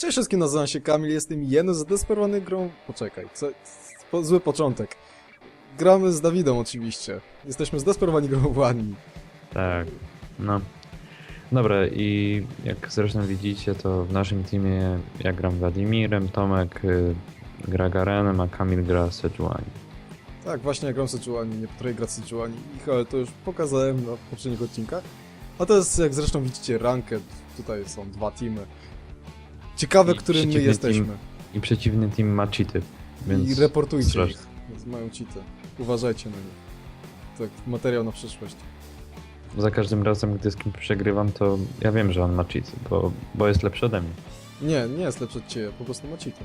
Cześć wszystkim, nazywam się Kamil, jestem jednym z zdesperowanych grą... Poczekaj, co... Po, zły początek. Gramy z Dawidem oczywiście. Jesteśmy zdesperowani grobowani. Tak, no. Dobra, i jak zresztą widzicie, to w naszym teamie ja gram Wladimirem, Tomek y, gra Garenem, a Kamil gra Sejuani. Tak, właśnie ja gram Sejuani, nie potrafię grać Sejuani, ale to już pokazałem na poprzednich odcinkach. A to jest, jak zresztą widzicie, ranked. Tutaj są dwa teamy. Ciekawe, I którym my przeciwny jesteśmy. team I przeciwny team ma cheaty, więc... I reportujcie strasznie. ich. Więc mają cheaty. Uważajcie na nich. Tak, materiał na przyszłość. Za każdym razem, gdy z kimś przegrywam, to ja wiem, że on ma cheaty, bo, bo jest lepszy ode mnie. Nie, nie jest lepszy od ciebie, po prostu ma cheaty.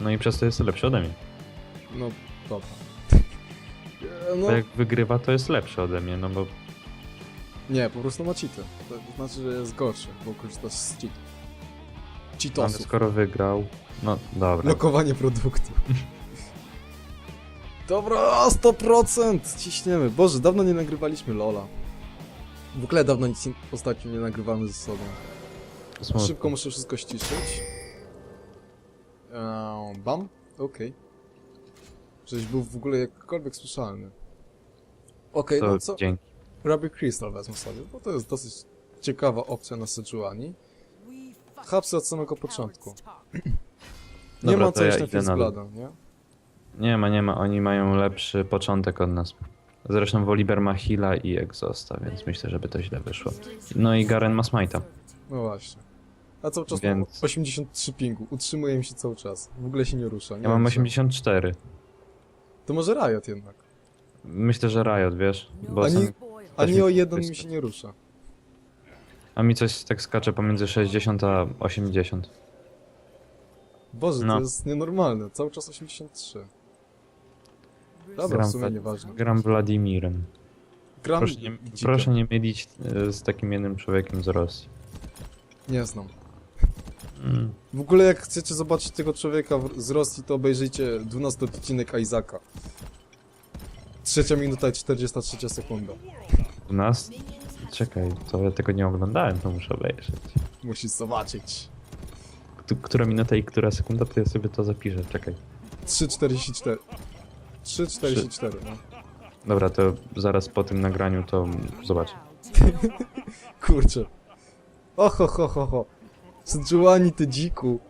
No i przez to jest lepszy ode mnie. No, dobra. E, No, Bo jak wygrywa, to jest lepszy ode mnie, no bo nie, po prostu ma cheaty. To znaczy, że jest gorszy, bo korzystasz z cheatów. Ale Cheatosów. skoro wygrał, no dobra. Lokowanie produktu. Dobra, 100%! Ciśniemy. Boże, dawno nie nagrywaliśmy Lola. W ogóle dawno nic ostatnio nie nagrywamy ze sobą. Smutno. Szybko muszę wszystko ściszyć. Eee, bam? Okej. Żeś był w ogóle jakkolwiek słyszalny. Okej, To no co? dzięki. Ruby Crystal wezmę sobie, bo to jest dosyć ciekawa opcja na Sejuani. Hapsy od samego początku. Nie Dobra, ma to co ja iść na idę na dół. Fizzblada, nie? Nie ma, nie ma, oni mają lepszy początek od nas. Zresztą Woliber ma heala i exhausta, więc myślę, żeby to źle wyszło. No i Garen ma smite'a. No właśnie. A cały czas Więc- mam 83 pingu, utrzymuje mi się cały czas. W ogóle się nie rusza. Nie Ja mam wiem, 84. co. To może Riot jednak. Myślę, że Riot, wiesz? Bo Ani-. Ani mi o jeden mi się nie rusza. A mi coś tak skacze pomiędzy 60 a 80. Boże, No. to jest nienormalne. Cały czas 83. Dobra, w Gram, sumie nieważne. gram Wladimirem. Gram Proszę nie, dziko. proszę nie mylić e, z takim jednym człowiekiem z Rosji. Nie znam. Mm. W ogóle jak chcecie zobaczyć tego człowieka w- z Rosji, to obejrzyjcie 12 odcinek Isaaca. Trzecia minuta i 43 sekunda. U nas? Czekaj, to ja tego nie oglądałem, to muszę obejrzeć. Musisz zobaczyć. K- Która minuta i która sekunda, to ja sobie to zapiszę, czekaj. 3,44. 3,44, no. Dobra, to zaraz po tym nagraniu to zobaczę. Kurczę. Oho, ho, ho, ho. Sejuani, ty dziku.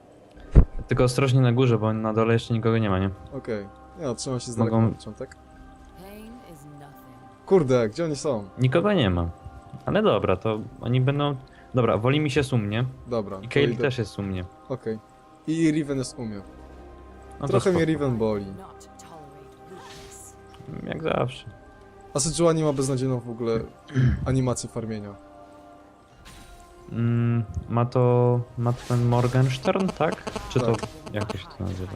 Tylko ostrożnie na górze, bo na dole jeszcze nikogo nie ma, nie? Okej. Ja trzymam się z daleka Mogą- na początek. Kurde, gdzie oni są? Nikogo nie ma. Ale dobra, to oni będą... Dobra, woli mi się sumnie. Dobra. I to Kaylee też jest sumnie. Okej. I Riven jest umie. No to Trochę mnie. Riven boli. Jak zawsze. A Sejuani ma beznadziejną w ogóle animację farmienia. Mm, ma to... Ma to ten Morgenstern, tak? Czy to... Tak. Jak to się to nazywa?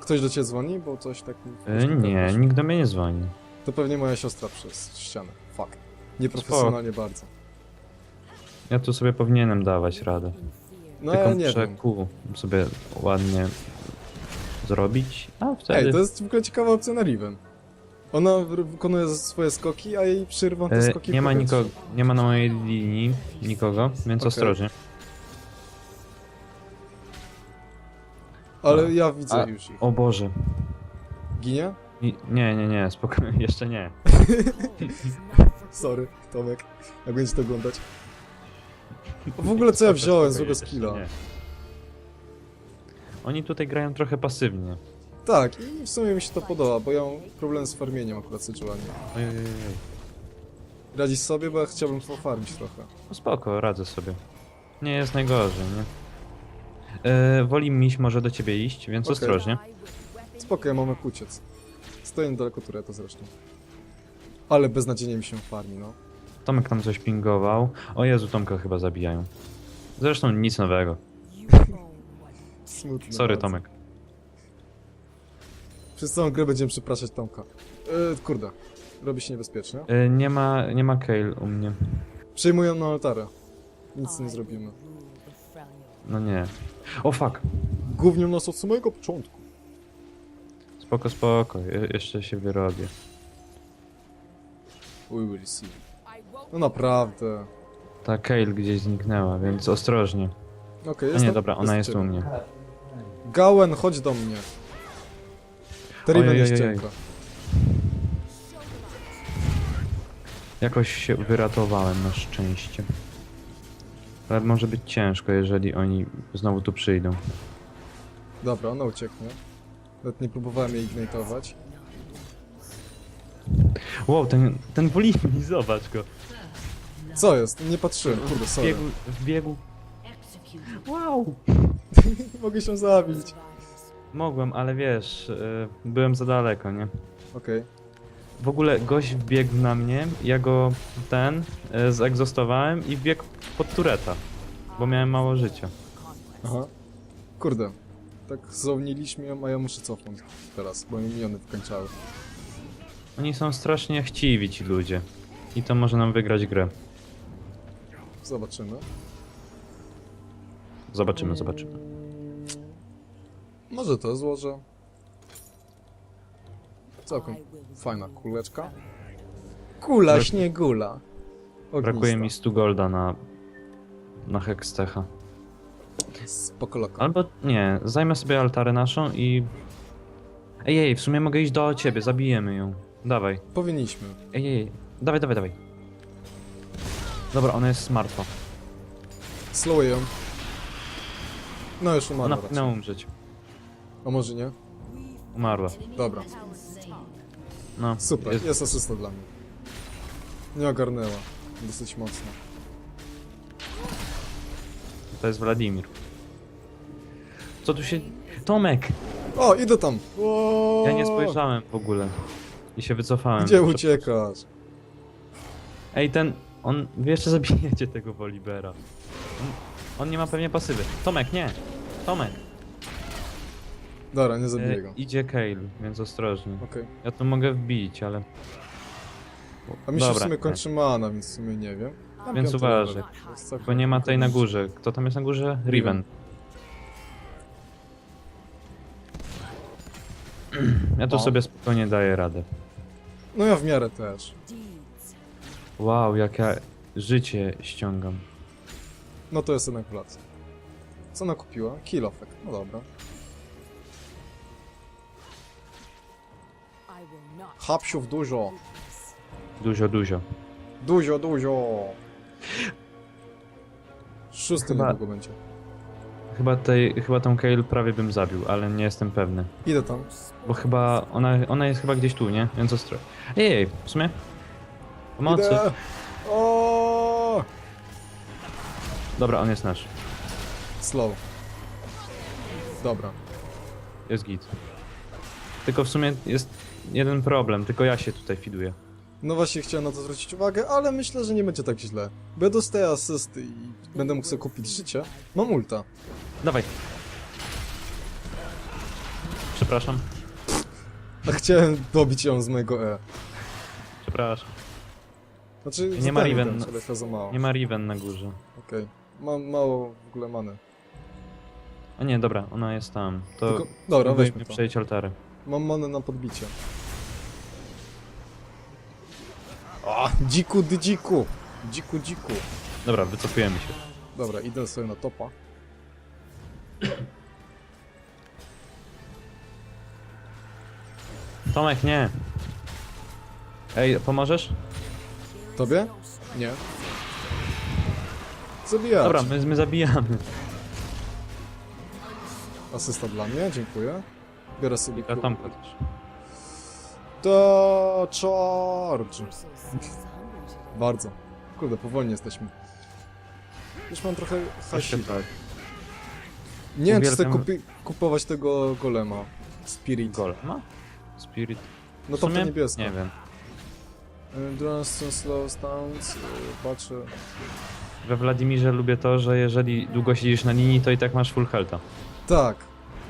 Ktoś do ciebie dzwoni? Bo coś tak... E, nie, nikt do mnie nie dzwoni. To pewnie moja siostra przez ścianę. Fuck. Nieprofesjonalnie bardzo. Ja tu sobie powinienem dawać radę. No Tylko ja nie muszę wiem. kół sobie ładnie zrobić. A wtedy... Ej, to jest w ogóle ciekawa opcja na Riven. Ona wy- wykonuje swoje skoki, a jej przyrywam te E, skoki nie ma powietrzu. nikogo, nie ma na mojej linii nikogo, więc Okej. ostrożnie. Ale ja widzę A- już ich. O Boże. Ginie? I, nie, nie, nie, spokojnie, jeszcze nie. Sorry, Tomek, jak będziesz to oglądać. W ogóle co ja wziąłem, złego skilla. nie. Oni tutaj grają trochę pasywnie. Tak, i w sumie mi się to podoba, bo ja mam problem z farmieniem akurat Sejuani. Ojej, ojej. Radzisz sobie, bo ja chciałbym pofarmić trochę. No spoko, radzę sobie. Nie jest najgorzej, nie? E, woli miś może do ciebie iść, więc Okej. ostrożnie. Spoko, ja mam jak uciec. Stoję niedaleko tureta zresztą. Ale beznadziejnie mi się farmi, no. Tomek tam coś pingował. O Jezu, Tomka chyba zabijają. Zresztą nic nowego. Smutno. Sorry, bardzo. Tomek. Przez całą grę będziemy przepraszać Tomka. Yy, kurde, robi się niebezpiecznie. E, nie ma, nie ma Kale u mnie. Przejmują na altarę. Nic nie zrobimy. No nie. O fuck. Gównią nas od samego początku. Spoko, spoko. Je jeszcze się wyrobię. We will see. No naprawdę. Ta Kale gdzieś zniknęła, więc ostrożnie. Okej, A jest nie, dobra, ona jest u mnie. Gałem, chodź do mnie. Teriven Ojej, jest cienko. Jakoś się wyratowałem na szczęście. Ale może być ciężko, jeżeli oni znowu tu przyjdą. Dobra, ona ucieknie. Nawet nie próbowałem jej ignitować. Wow, ten, ten Bolimi, zobacz go. Co jest? Nie patrzyłem, kurde, sorry. Wbiegł, wbiegł. Wow. Mogę się zabić. Mogłem, ale wiesz, y, byłem za daleko, nie? Okej. W ogóle gość wbiegł na mnie, ja go ten y, zegzostowałem i wbiegł pod tureta, bo miałem mało życia. Aha. Kurde. Tak zauniliśmy ją, a ja muszę cofnąć teraz, bo mi miniony wykończały. Oni są strasznie chciwi ci ludzie. I to może nam wygrać grę. Zobaczymy. Zobaczymy, zobaczymy. Może to złożę. Całkiem fajna kuleczka. Kula Brak- śniegula. Ognista. Brakuje mi 100 golda na, na Hextecha. Spoko loko. Albo nie, zajmę sobie altarę naszą i... Ej, ej, w sumie mogę iść do ciebie, zabijemy ją. Dawaj. Powinniśmy. Ej, ej, dawaj, dawaj, dawaj. Dobra, ona jest martwa. Slowuję ją. No już Ona umarła powinna raczej. umrzeć. A może nie? Umarła. Dobra. No, Super, jest- jest asysta dla mnie. Nie ogarnęła. Dosyć mocno. To jest Wladimir. Co tu się... Tomek! O, idę tam! Ja nie spojrzałem w ogóle. I się wycofałem. Gdzie Prze- uciekasz? Ej, ten... On... Wy jeszcze zabijecie tego Wolibera. On, on nie ma pewnie pasywy. Tomek, nie! Tomek! Dobra, nie E, zabiję go. idzie Kale, więc ostrożnie. Ja tu mogę wbić, ale... A mi się w Dobra, sumie kończy mana, więc w sumie nie wiem. Mam Więc piąty uważaj. level. To jest całkiem Bo nie ma tej na górze. Kto tam jest na górze? Riven. Ja tu O. sobie spokojnie daję radę. No ja w miarę też. Wow, jak ja życie ściągam. No to jest jednak plac. Co ona kupiła? Kill effect. No dobra. Hapsiów dużo. Dużo, dużo. Dużo, dużo. Szósty Chyba- niedługo będzie. Chyba, tej, chyba tą Kale prawie bym zabił, ale nie jestem pewny. Idę tam. Bo chyba ona, ona jest chyba gdzieś tu, nie? Więc ostro. Ej, ej, w sumie? Pomocy. Idę. O! Dobra, on jest nasz. Slow. Dobra. Jest git. Tylko w sumie jest jeden problem, tylko ja się tutaj fiduję. No właśnie chciałem na to zwrócić uwagę, ale myślę, że nie będzie tak źle. Bo ja dostaję asysty i będę mógł sobie kupić życie. Mam ulta. Dawaj. Przepraszam, A chciałem dobić ją z mojego E. przepraszam. Znaczy, Nie ma Riven. ten, ale chyba za mało. Nie ma Riven na górze. Okej. Mam mało w ogóle many. A nie, dobra, ona jest tam. To Tylko, dobra, weźmy to. przejść altary. Mam manę na podbicie. A, dziku dy dziku. Dziku dziku. Dobra, wycofujemy się. Dobra, idę sobie na topa. Tomek, nie. Ej, pomożesz? Tobie? Nie. Zabijać. Dobra, my, my zabijamy. Asysta dla mnie, dziękuję. Biorę sobie A Tomka też. To today. Bardzo. Kurde, powolnie jesteśmy. Już mam trochę hasi. tak. Nie wiem, czy chcę Uwielbiam- kupi kupować tego golema. Spirit. Gol. No. Spirit. No W to sumie. Nie wiem. Endurance slow stance, y, patrzę. We Wladimirze lubię to, że jeżeli długo siedzisz na linii, to i tak masz full health'a. Tak.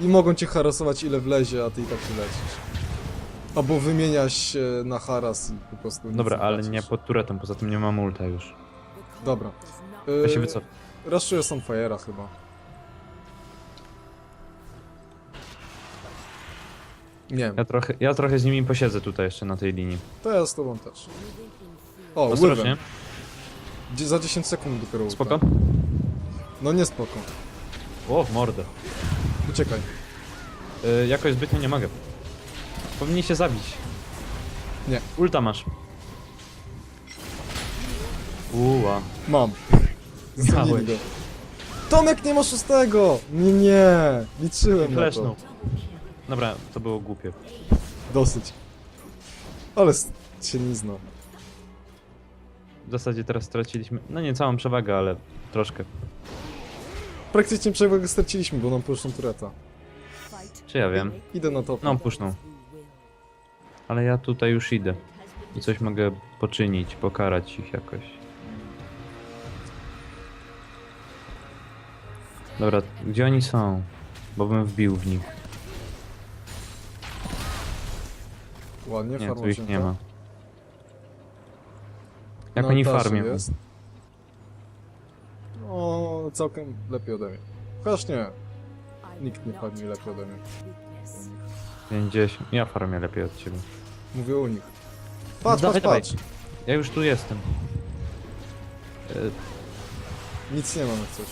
I mogą cię harasować ile wlezie, a ty i tak się lecisz. Albo wymieniasz się na haras i po prostu nic Dobra, ale tracisz. nie pod turetą, poza tym nie mam ulta już. Dobra. Ja się Yy, wycofam. Raszuję Sunfire'a chyba. Nie wiem, Ja trochę, ja trochę z nimi posiedzę tutaj jeszcze na tej linii. to ja z tobą też. O, Ostrożnie. Wyvern. Dzie- Za 10 sekund dopiero ulta. Spoko? No nie spoko. O, w mordę. Uciekaj. Y, jakoś zbytnio nie mogę. Powinni się zabić. Nie. Ulta masz. Uła. Mam. Miałeś. Zabili go. Tomek nie ma szóstego! Nie, nie. Liczyłem na Flesznął. to. Dobra, to było głupie. Dosyć. Ale s- się nie zna. W zasadzie teraz straciliśmy, no nie całą przewagę, ale troszkę. Praktycznie przewagę straciliśmy, bo nam puszczą tureta. Czy ja wiem? Idę na top. No, puszczą. Ale ja tutaj już idę. I coś mogę poczynić, pokarać ich jakoś. Dobra, gdzie oni są? Bo bym wbił w nich. Ładnie, Nie, tu ich nie ma. Jak No, oni farmią? Jest. O, całkiem lepiej ode mnie. Chociaż nie. Nikt nie farmi lepiej ode mnie. Weakness. 50. Ja farmię lepiej od ciebie. Mówię u nich. Patrz, Dawaj, patrz, dawaj. patrz. Ja już tu jestem. E, Nic nie mam jak coś.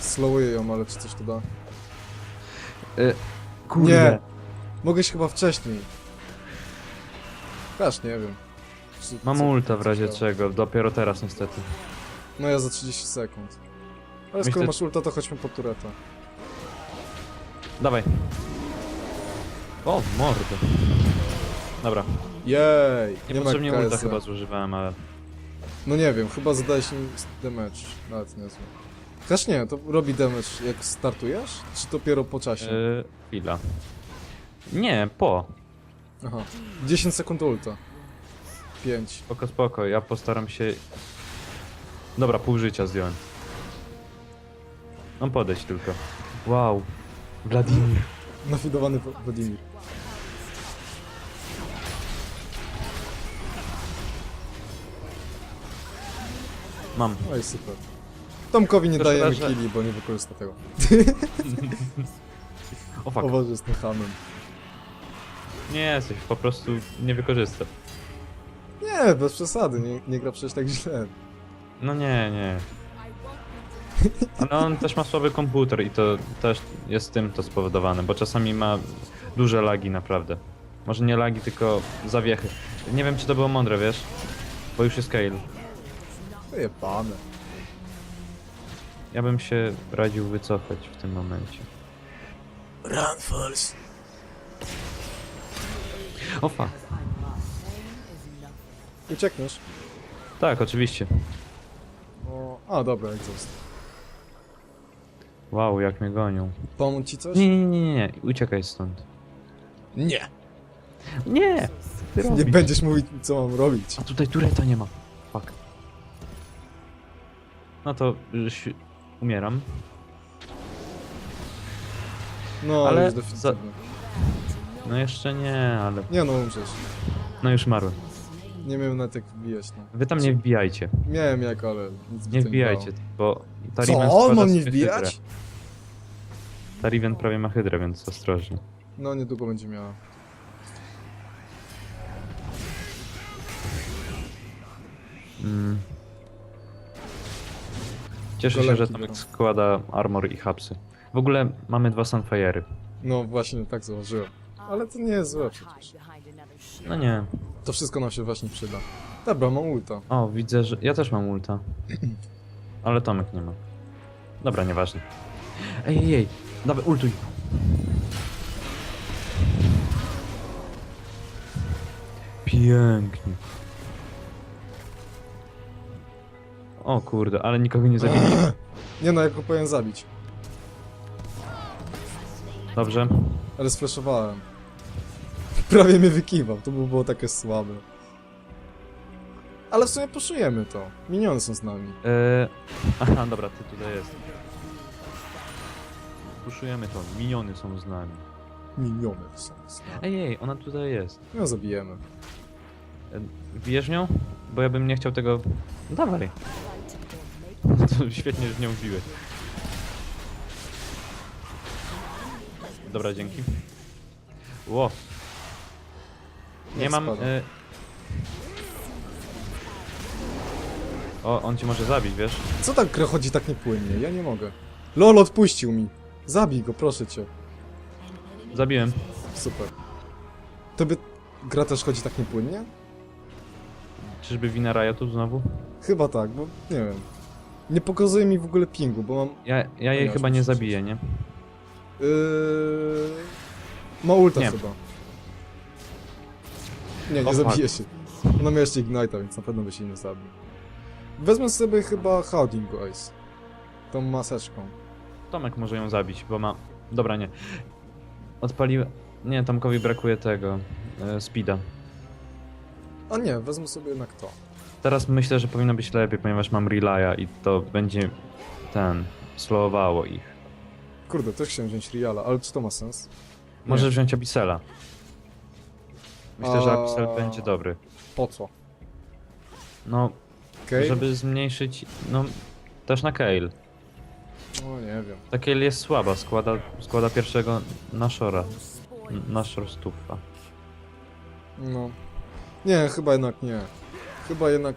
Slowuję ją, ale czy coś to da? e, kurde. Nie! Mogę się chyba wcześniej. Też nie wiem. Czy- Mam co- ulta w co razie czego, dopiero teraz niestety. No ja za 30 sekund. Ale Myślę- skoro masz ulta, to chodźmy po tureta. Dawaj. O, mordę. Dobra, Jej! Nie ma niepotrzebnie ulta KS. chyba zużywałem, ale... No nie wiem, chyba zadałeś im damage. Nawet niezły. Też nie, to robi damage jak startujesz? Czy dopiero po czasie? Yy, chwila. Nie, po. Aha. 10 sekund ulta. 5. Spoko, spoko, ja postaram się... Dobra, pół życia zdjąłem. Mam podejść tylko. Wow. Wladimir. Nafidowany Wladimir. Mam. No i super. Tomkowi nie To dajemy killi, bo nie wykorzysta tego. O fuck. Poważnie jest tym hamem. Nie jesteś, po prostu nie wykorzystam. Nie, bez przesady, nie, nie gra przecież tak źle. No nie, nie. Ale on też ma słaby komputer i to też jest tym to spowodowane, bo czasami ma duże lagi naprawdę. Może nie lagi, tylko zawiechy. Nie wiem, czy to było mądre, wiesz? Bo już jest Kale. Jebane. Ja bym się radził wycofać w tym momencie. Run, Falls. O fuck. Uciekniesz? Tak, oczywiście. O, a, dobra, egzost. Wow, jak mnie gonią. Pomóc ci coś? Nie, nie, nie, nie, nie. uciekaj stąd. Nie. Nie! Ty Nie robisz? będziesz mówić, co mam robić. A tutaj tureta nie ma. Fuck. No to si- umieram. No, Ale już za-. No jeszcze nie, ale... Nie no, umrzesz. No już marłem. Nie miałem nawet jak wbijać, no. Wy tam nie wbijajcie. Miałem jak, ale nic Nie to wbijajcie, bo... Co? Tariven składa Mam nie sobie wbijać? hydrę. Tariven prawie ma hydrę, więc ostrożnie. No, niedługo będzie miała. Mm. Cieszę się, Goleki że biorą. Tomek składa armor i hapsy. W ogóle mamy dwa Sunfire'y. No właśnie, tak założyłem. Ale to nie jest złe przecież. No nie. To wszystko nam się właśnie przyda. Dobra, mam ulta. O, widzę, że... Ja też mam ulta. Ale Tomek nie ma. Dobra, nieważne. Ej, ej, ej. Dawaj, ultuj. Pięknie. O kurde, ale nikogo nie zabili. Nie no, jak go powinien zabić. Dobrze. Ale sfreszowałem. Prawie mnie wykiwał, to by było takie słabe. Ale w sumie poszujemy to. Miniony są z nami. Eee... Aha, dobra, ty tutaj jesteś. Puszujemy to, miniony są z nami. Miniony są z nami. Ej, ej, ona tutaj jest. No zabijemy. E, Bijesz nią? Bo ja bym nie chciał tego... No Dawaj. To świetnie, że nią biłeś. Dobra, dzięki. Ło. Nie mam... E... O, on cię może zabić, wiesz? Co tak gra chodzi tak niepłynnie? Ja nie mogę. LOL odpuścił mi. Zabij go, proszę cię. Zabiłem. Super. Tobie gra też chodzi tak niepłynnie? Czyżby wina Riotu znowu? Chyba tak, bo nie wiem. Nie pokazuje mi w ogóle pingu, bo mam... Ja, ja jej ja chyba nie zabiję, nie? Yy... Ma ulta Nie. chyba. Nie, nie O, zabije się. Ona miała jeszcze Ignite'a, więc na pewno by się nie zabił. Wezmę sobie chyba Howding Ice. Tą maseczką. Tomek może ją zabić, bo ma... Dobra, nie. Odpaliłem... Nie, Tomkowi brakuje tego... E, speeda. A nie, wezmę sobie jednak to. Teraz myślę, że powinno być lepiej, ponieważ mam Relaya i to będzie... Ten... Slowowało ich. Kurde, też chciałem wziąć Riala, ale czy to ma sens? Możesz wziąć Abyssela. Myślę, że A- Abyssel będzie dobry. Po co? No, Okej? żeby zmniejszyć... No, też na Kale. No nie wiem. Ta Kale jest słaba, składa, składa pierwszego Nashora. N- Nashor stufa. No. Nie, chyba jednak nie. Chyba jednak...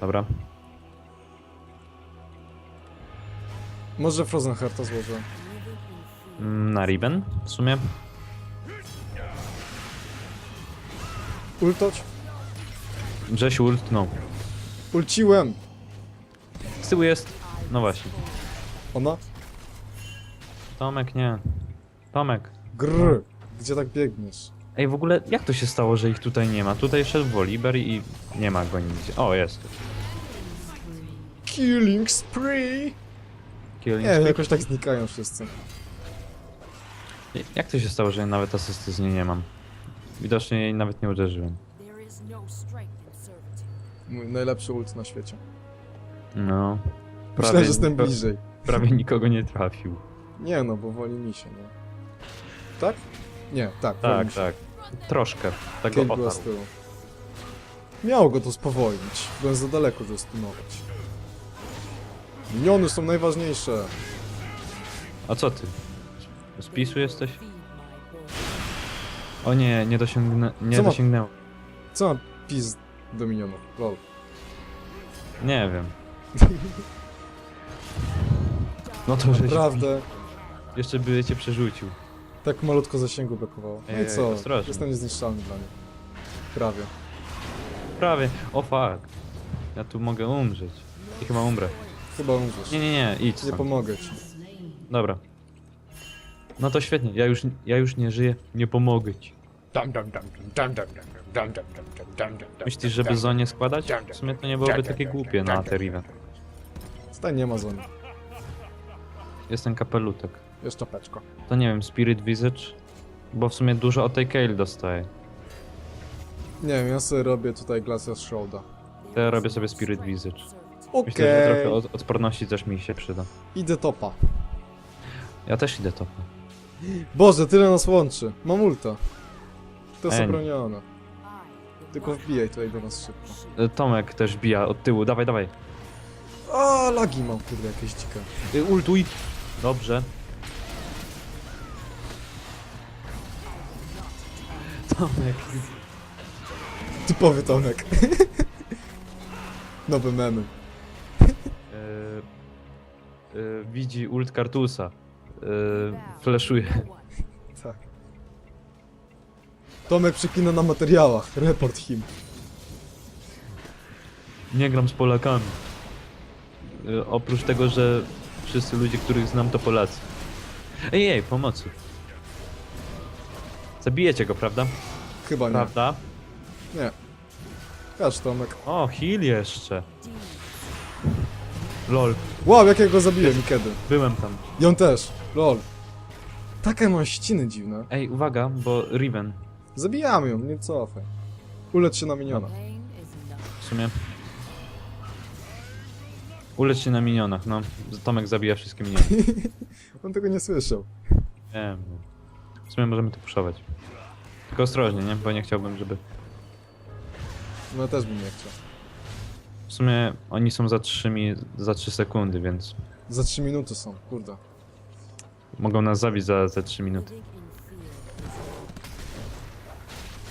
Dobra. Może Frozen Hearta złożę. Mm, Na Riven w sumie. Ultoć? Grzesiu ultnął. Ulciłem! Z tyłu jest... No właśnie. Ona? Tomek nie. Tomek. Grr! Gdzie tak biegniesz? Ej, w ogóle jak to się stało, że ich tutaj nie ma? Tutaj szedł Volibear i nie ma go nigdzie. O, jest. Killing spree! Killing Nie, spree. jakoś tak znikają wszyscy. Jak to się stało, że nawet asysty z niej nie mam? Widocznie jej nawet nie uderzyłem. There is no strength in servitude. Mój najlepszy ult na świecie. No. Myślałem, że jestem bliżej. Prawie nikogo nie trafił. Nie no, bo woli mi się, nie? Tak? Nie, tak, woli mi Tak, się. tak. Troszkę. Tak Kate go była z otarł. tyłu. Miało go to spowolnić. Byłem za daleko, żeby stunować. Miniony są najważniejsze. A co ty? Z PiSu jesteś? Feed. O nie, nie dosięgnę... Nie Co ma- dosięgnęło. Co ma pis do minionów? Lol. Nie wiem. No to żeś... Naprawdę, Jeszcze by cię przerzucił. tak malutko zasięgu brakowało. No i Ej, co? ostrożnie. Jestem niezniszczalny dla nich. Prawie. Prawie. O fuck. Ja tu mogę umrzeć. I chyba umrę. Chyba umrzesz. Nie, nie, nie, idź Nie stąd. pomogę ci. Dobra. No to świetnie, ja już, ja już nie żyję, nie pomogę ci. Myślisz, żeby zonie składać? W sumie to nie byłoby takie głupie na te Riven. Tutaj nie ma zony. Jest ten kapelutek. Jest czapeczko. To nie wiem, Spirit Visage? Bo w sumie dużo od tej Kale dostaję. Nie wiem, ja sobie robię tutaj Glacial Shroud'a. To ja robię sobie Spirit Visage. Okej. Myślę, że trochę od, odporności też mi się przyda. Idę topa. Ja też idę to. Boże, tyle nas łączy. Mam ulta. To jest Ej. obronione. Tylko wbijaj tutaj do nas szybko. E, Tomek też bija od tyłu, dawaj, dawaj. A, lagi mam, kurde, jakieś dzike. Y, Ultuj. Dobrze. Tomek. Typowy Tomek. Nowe memy. E, e, widzi ult Kartusa. E, flashuje. Tak. Tomek przekina na materiałach. Report him. Nie gram z Polakami. E, oprócz tego, że wszyscy ludzie, których znam, to Polacy. Ej, ej, pomocy. Zabijecie go, prawda? Chyba nie. Prawda? Nie. Każ Tomek. O, heal jeszcze. Lol, Wow, jak ja go zabiłem i kiedy? byłem tam. I on też. Lol. Takie mam ściny dziwne. Ej, uwaga, bo Riven Zabijamy ją, nie cofaj. Ulecz się na miniona. W sumie... Ulecz się na minionach, no. Tomek zabija wszystkie miniony. On tego nie słyszał. Nie wiem. W sumie możemy to puszować. Tylko ostrożnie, nie? Bo nie chciałbym, żeby... No też bym nie chciał. W sumie oni są za 3, mi... za 3 sekundy, więc Za 3 minuty są, kurde. mogą nas zabić za, za 3 minuty.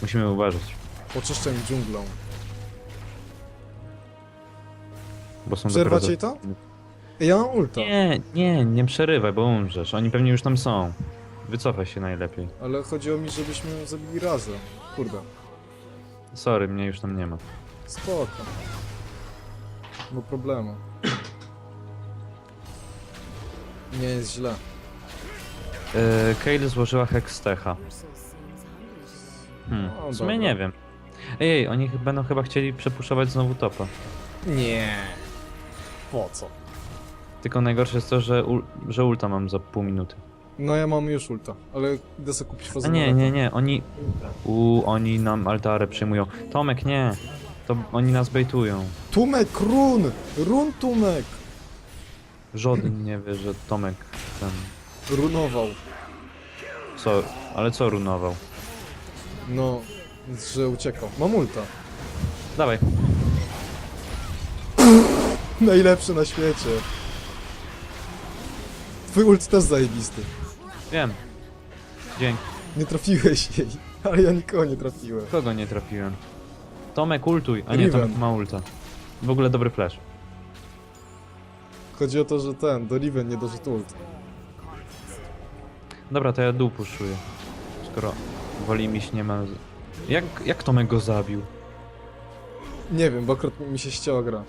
Musimy uważać, Oczyszczę im dżunglą. bo są Przerwać jej to? Ej, ja mam ulta, Nie, nie, nie przerywaj, bo umrzesz. Oni pewnie już tam są. Wycofaj się najlepiej. ale chodziło mi, żebyśmy zabili razem. Kurde, Sorry, mnie już tam nie ma. spoko. No problemu. Nie jest źle. Yy, Kale złożyła Hextecha. Hmm. No, W sumie dobra. nie wiem. Ej, ej, oni ch- będą chyba chcieli przepuszować znowu topa. Nie. Po co? Tylko najgorsze jest to, że, ul że ulta mam za pół minuty. No ja mam już ulta, ale idę sobie kupić A fazę nie, nie, nie, oni... U, oni nam altarę przyjmują. Tomek, nie! To oni nas bejtują. Tumek, run! Run Tumek! Żaden nie wie, że Tomek ten... Runował. Co? Ale co runował? No, że uciekał. Mam ulta. Dawaj. Najlepszy na świecie. Twój ult też zajebisty. Wiem. Dzięki. Nie trafiłeś jej, ale ja nikogo nie trafiłem. Kogo nie trafiłem? Tomek ultuj, a nie Riven. Tomek ma ulta. W ogóle dobry flash. Chodzi o to, że ten, do Riven nie doszedł ult. Dobra, to ja dół puszuję. Skoro woli miś nie ma... Jak, jak Tomek go zabił? Nie wiem, bo akurat mi się ścięła gra.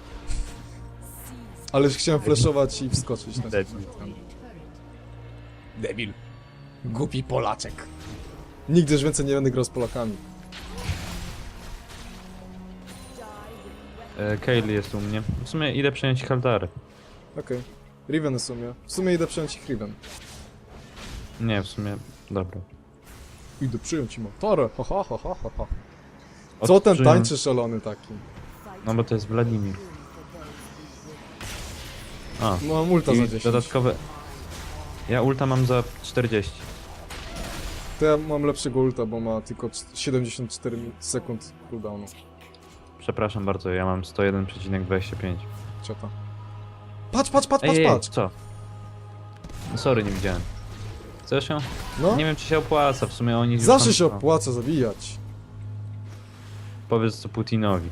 Ale już chciałem flashować i wskoczyć na Debil. Debil. Głupi Polaczek. Nigdy już więcej nie będę grał z Polakami. E, Kaylee jest u mnie. W sumie idę przejąć ich altary. Okej. Riven w sumie. W sumie idę przyjąć ich Riven. Nie, w sumie... Dobra. Idę przyjąć im Torę. Ha, ha, ha, ha, ha, ha. Co ten tańczy szalony taki? No bo to jest Wladimir. A, No, Mam ulta za i 10. dodatkowe... Ja ulta mam za 40. To ja mam lepszego ulta, bo ma tylko c- 74 mi- sekund cooldownu. Przepraszam bardzo, ja mam 101,25. Ciota. Patrz, patrz, patrz, Ej, patrz, ej, patrz! co? Sorry, nie widziałem. Chcesz ją? No, Nie wiem, czy się opłaca, w sumie oni już zawsze tam się opłaca zabijać. Powiedz to Putinowi.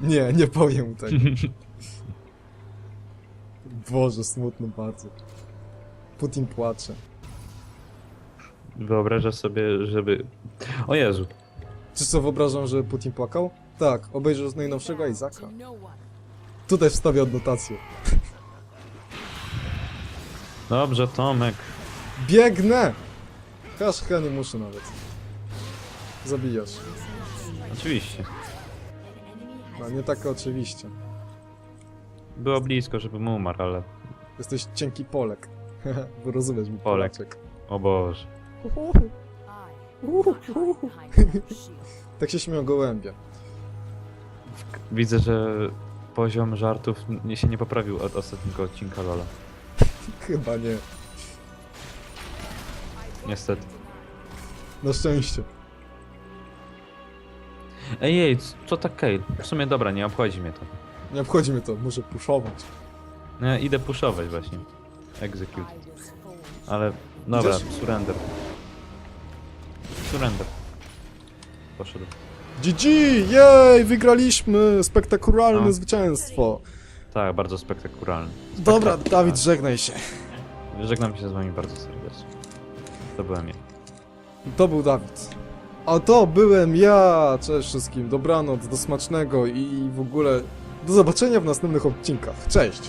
Nie, nie powiem mu tego. Boże, smutno bardzo. Putin płacze. Wyobrażasz sobie, żeby... O Jezu. Czy co, wyobrażam, że Putin płakał? Tak, obejrzał z najnowszego Izaka. Tutaj wstawię odnotację. Dobrze, Tomek. Biegnę! Hasz, ha, nie muszę nawet. Zabijasz. Oczywiście. No, nie tak oczywiście. Było blisko, żebym umarł, ale... Jesteś cienki Polek. Bo rozumiesz mi, Polek. Polaczek. O Boże. Tak się śmieją gołębie. Widzę, że poziom żartów nie się nie poprawił od ostatniego odcinka Lola. Chyba nie. Niestety. Na szczęście. Ej, ej, c- co tak Kale? W sumie dobra, nie obchodzi mnie to. Nie obchodzi mnie to, muszę puszować. No, Ja idę puszować właśnie. Execute. Ale dobra, Idziesz? surrender. Surrender. Poszedł. GG! Jej! Wygraliśmy! Spektakularne No. zwycięstwo! Tak, bardzo spektakularny. Dobra, Dawid, żegnaj się. Żegnam się z wami bardzo serdecznie. To byłem ja. To był Dawid. A to byłem ja! Cześć wszystkim, dobranoc, do smacznego i w ogóle do zobaczenia w następnych odcinkach. Cześć!